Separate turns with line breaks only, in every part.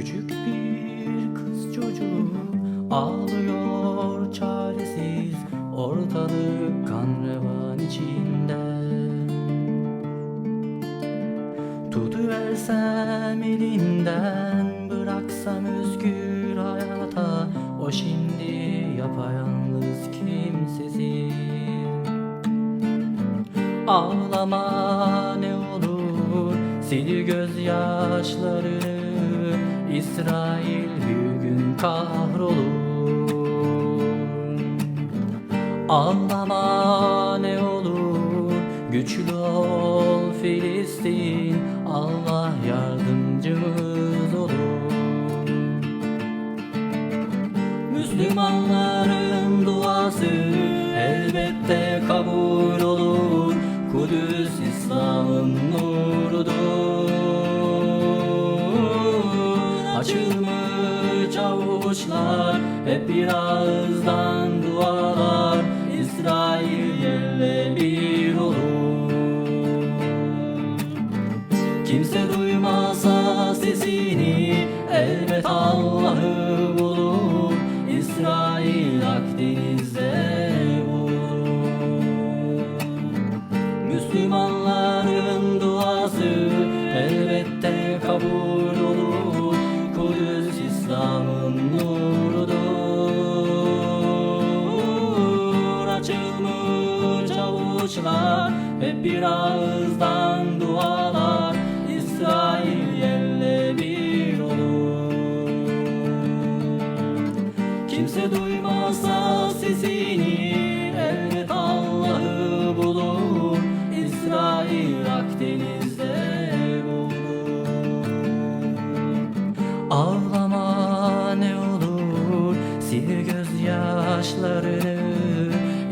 Küçük bir kız çocuğu ağlıyor çaresiz. Ortalık kan revan içinde. Tutuversem elinden bıraksam özgür hayata. O şimdi yapayalnız kimsesiz. Ağlama ne olur Sil gözyaşlarını. İsrail bir gün kahrolur. Ağlama ne olur güçlü ol Filistin Allah yardımcımız olur. Müslümanların duası elbette kabul Açılmış avuçlar hep bir ağızdan dualar. İsrail yerle bir olur. Kimse İslam'ın nurudur. Açılmış avuçlar hep bir ağızdan dualar. İsrail yerle bir olur. Kimse duymazsa sesini Bir gözyaşları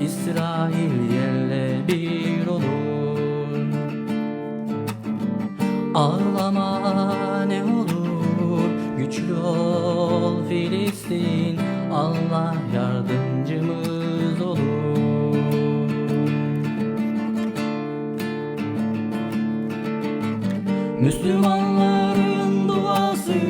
İsrail yerle bir olur. Ağlama ne olur Güçlü ol Filistin. Allah yardımcımız olur. Müslümanların duası